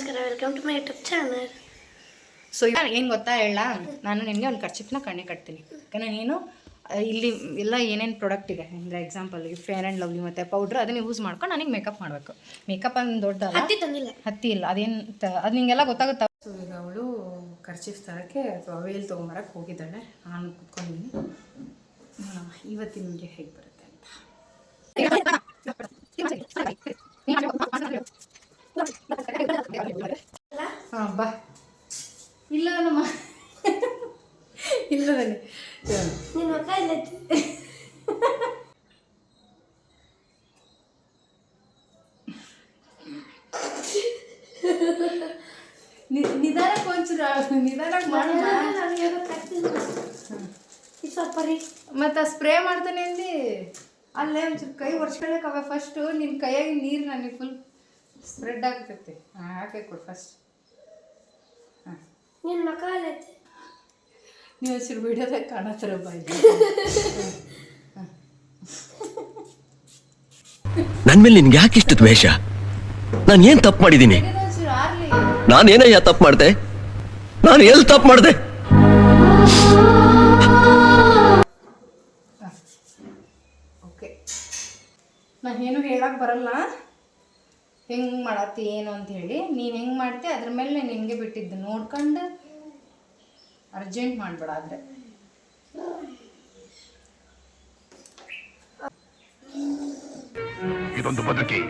ನಮಸ್ಕಾರ welcome to my YouTube channel so ಇವಾಗ ಏನು ಗೊತ್ತಾ ಹೇಳ? ನಾನು ನಿನಗೆ ಒಂದು ಖರ್ಚಿಪ್ನ ಕಣ್ಣೆ ಕಟ್ತೀನಿ. ಯಾಕಂದರೆ ನೀನು ಇಲ್ಲಿ ಎಲ್ಲ ಏನೇನು ಪ್ರಾಡಕ್ಟ್ ಇದೆ? ಅಂದರೆ ಎಕ್ಸಾಂಪಲ್ ಫೇರ್ ಆ್ಯಂಡ್ ಲವ್ಲಿ ಮತ್ತು ಪೌಡ್ರ್ ಅದನ್ನ ಯೂಸ್ ಮಾಡ್ಕೊಂಡು ನನಗೆ ಮೇಕಪ್ ಮಾಡಬೇಕು. ಮೇಕಪ್ ಅಂದ್ರೆ ದೊಡ್ಡ ಹತ್ತಿ ತಂದಿಲ್ಲ. ಹತ್ತಿ ಇಲ್ಲ. ಅದೇನು ಅದು ನಿಂಗೆಲ್ಲ ಗೊತ್ತಾಗುತ್ತಾ? ಸೊ ಈಗ ಅವಳು ಖರ್ಚಿಫ್ ತರೋಕ್ಕೆ ಅಥವಾ ವೇಲ್ ತೊಗೊಂಬರಕ್ಕೆ ಹೋಗಿದ್ದಾಳೆ. ನಾನು ಕುತ್ಕೊಂಡಿದ್ದೀನಿ. ನೋಡೋಣ ಇವತ್ತು ನಿಮಗೆ ಹೇಗೆ ಬರುತ್ತೆ ಅಂತ. ಹಾಂ ಬಾ ಇಲ್ಲ ನಮ್ಮ ಇಲ್ಲ ಬನ್ನಿ ನಿನ್ನ ಮಕ್ಕ ಇಲ್ಲ ನಿಧಾನಕ್ಕೆ ಒಂಚೂರು ನಿಧಾನಕ್ಕೆ ಮಾಡಿ ಸ್ವಲ್ಪ ರೀ ಮತ್ತು ಸ್ಪ್ರೇ ಮಾಡ್ತಾನೆ ಅಂದು ಅಲ್ಲೇ ಒಂಚೂರು ಕೈ ಒರ್ಸ್ಕೊಳ್ಳೋಕವೆ ಫಸ್ಟು ನಿನ್ನ ಕೈಯಾಗಿ ನೀರು ನನಗೆ ಫುಲ್ ಸ್ಪ್ರೆಡ್ ಆಗ್ತೈತಿ ಹಾಂ ಹಾಕಿ ಕೊಡು ಫಸ್ಟ್ ಹಾಂ ನಿನ್ನ ನೀವು ಹಸಿರು ಕಾಣತ್ತರ ಬಾಯಿ ನನ್ ಮೇಲೆ ನಿನ್ಗೆ ಯಾಕೆ ಇಷ್ಟು ದ್ವೇಷ? ನಾನು ಏನ್ ತಪ್ಪು ಮಾಡಿದ್ದೀನಿ? ನಾನೇನಯ್ಯ ತಪ್ಪು ಮಾಡಿದೆ? ನಾನು ಎಲ್ಲಿ ತಪ್ಪು ಮಾಡಿದೆ? ಓಕೆ. ನಾನು ಏನು ಹೇಳಕ್ಕೆ ಬರಲ್ಲ. ಹೆಂಗೆ ಮಾಡತ್ತಿ ಏನು ಅಂತ ಹೇಳಿ ನೀನು ಹೆಂಗೆ ಮಾಡ್ತಿ ಅದ್ರ ಮೇಲೆ ನಿನಗೆ ಬಿಟ್ಟಿದ್ದು ನೋಡ್ಕೊಂಡು ಅರ್ಜೆಂಟ್ ಮಾಡಬೇಡ ಆದರೆ. ಇದೊಂದು ಬದುಕಿ.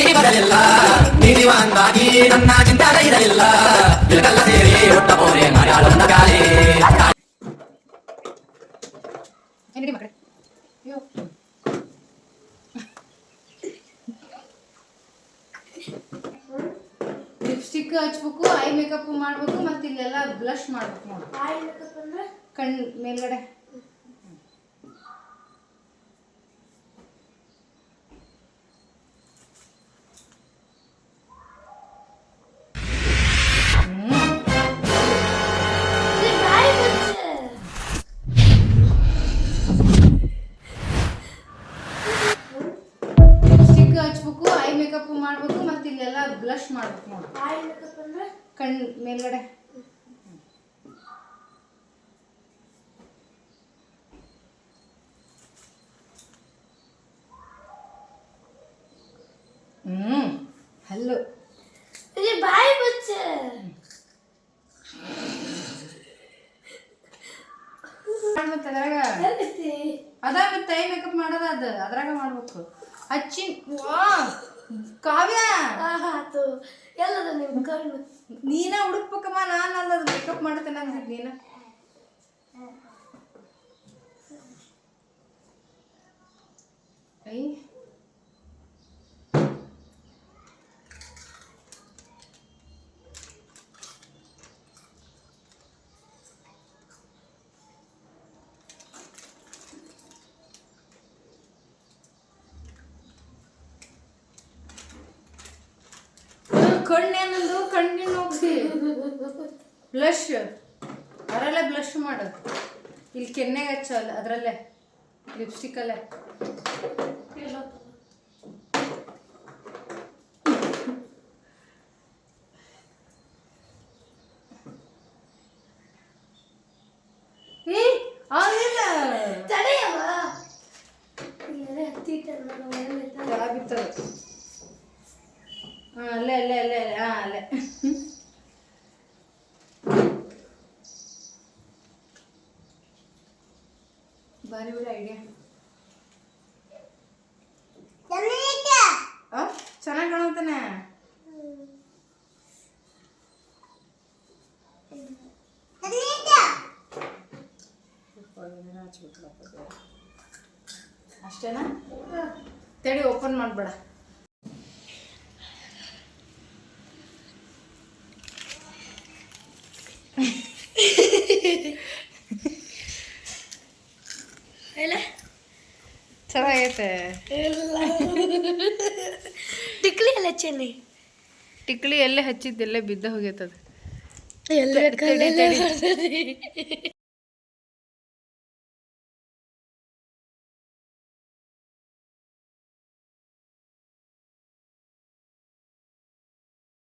ಏನಿದೆ ಲಿಪ್ಸ್ಟಿಕ್ ಹಚ್ಬೇಕು ಐ ಮೇಕಪ್ ಮಾಡ್ಬೇಕು ಮತ್ತೆ ಇಲ್ಲೆಲ್ಲ ಬ್ಲಷ್ ಮಾಡ್ಬೇಕು ನೋಡಿ. ಐ ಮೇಕಪ್ ಅಂದ್ರೆ? ಕಣ್ ಮೇಲ್ಗಡೆ. ಹಚ್ಬೇಕು ಐ ಮೇಕಪ್ ಮಾಡಬೇಕು ಇಲ್ಲೆಲ್ಲ ಬ್ಲಷ್ ಮಾಡ್ಬೇಕು ನೋಡಿ. ಆಯ್ ಮೇಕಪ್ ಅಂದ್ರೆ? ಕಣ್ ಮೇಲ್ಗಡೆ. ಹ್ಮ್ ಹಲ್ಲು. ಬಾಯಿ ಬಚ್ಚ. ಮತ್ತೆ ಅದ್ರಾಗ. ಎಲ್ಲಿತಿ? ಅದ ಮತ್ತೆ ಐ ಮೇಕಪ್ ಮಾಡೋದ ಅದ. ಅದ್ರಾಗ ಮಾಡ್ಬೇಕು. ಹಚ್ಚಿ ವಾ ಕಾವ್ಯ. ಎಲ್ಲದ ನಿಮ್ ಕಣ್ಣು. ನೀನ ಹುಡುಕ್ಬೇಕಮ್ಮ ನಾನು ಅಲ್ಲದ ಮೇಕಪ್ ಮಾಡ್ತೇನೆ ನೀನ ಐ ಕಣ್ಣೇನಂದು ಕಣ್ಣಿನ ಹೋಗ್ಸಿ ಬ್ಲಷ್ ಅದರಲ್ಲೇ ಬ್ಲಷ್ ಮಾಡೋದು ಇಲ್ಲಿ ಕೆನ್ನೆಗೆ ಹಚ್ಚ ಅಲ್ಲ ಅದರಲ್ಲೇ. ಲಿಪ್ಸ್ಟಿಕ್ಕಲ್ಲೇ ಏ ಆಗಿಲ್ಲ ತಡೆಯವ್ವ. ಇಲ್ಲೇ ಹತ್ತಿ ಇಟ್ಟೆ ನೋಡು, ಎಲ್ಲೈತೆ? ಕೆಳಗಿತ್ತದು ಹಾಂ ಅಲ್ಲೇ ಅಲ್ಲೇ ಅಲ್ಲೇ ಅಲ್ಲೇ, ಹಾಂ, ಅಲ್ಲೇ. ಬಾರಿ ಬಿಡಿ ಐಡಿಯಾ ಚೆನ್ನಾಗಿ ಕಾಣುತ್ತಾನೆ. ಅಷ್ಟೇನಾ? ತಡಿ ಓಪನ್ ಮಾಡಬೇಡ. ಚೆನ್ನಾಗೈತೆ. ಇಲ್ಲ. ಟಿಕ್ಲಿ ಎಲ್ಲ ಚೆನ್ನಿ ಟಿಕ್ಲಿ ಎಲ್ಲೇ ಹಚ್ಚಿದ್ದೆಲ್ಲೇ ಬಿದ್ದ ಹೋಗೈತದ ಎಲ್ಲ.